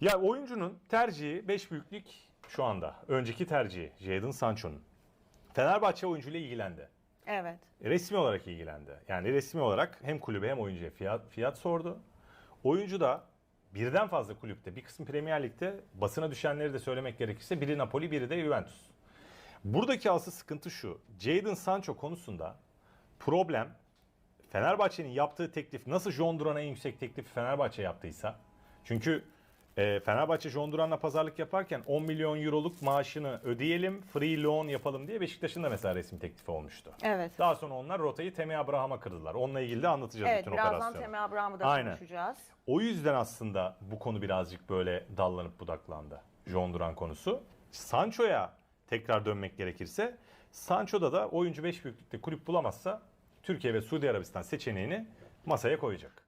Ya oyuncunun tercihi 5 büyüklük şu anda. Önceki tercihi Jadon Sancho'nun. Fenerbahçe oyuncuyla ilgilendi. Evet. Resmi olarak ilgilendi. Yani resmi olarak hem kulübe hem oyuncuya fiyat, fiyat sordu. Oyuncu da birden fazla kulüpte, bir kısım Premier Lig'de basına düşenleri de söylemek gerekirse biri Napoli, biri de Juventus. Buradaki asıl sıkıntı şu. Jadon Sancho konusunda problem Fenerbahçe'nin yaptığı teklif nasıl John Duran'a en yüksek teklifi Fenerbahçe yaptıysa çünkü e, Fenerbahçe John Duran'la pazarlık yaparken 10 milyon euroluk maaşını ödeyelim, free loan yapalım diye Beşiktaş'ın da mesela resmi teklifi olmuştu. Evet. Daha sonra onlar rotayı Temi Abraham'a kırdılar. Onunla ilgili de anlatacağız Evet bütün birazdan operasyonu. Temel Abraham'ı da Aynen. konuşacağız. O yüzden aslında bu konu birazcık böyle dallanıp budaklandı. John Duran konusu. Sancho'ya tekrar dönmek gerekirse Sancho'da da oyuncu 5 büyüklükte kulüp bulamazsa Türkiye ve Suudi Arabistan seçeneğini masaya koyacak.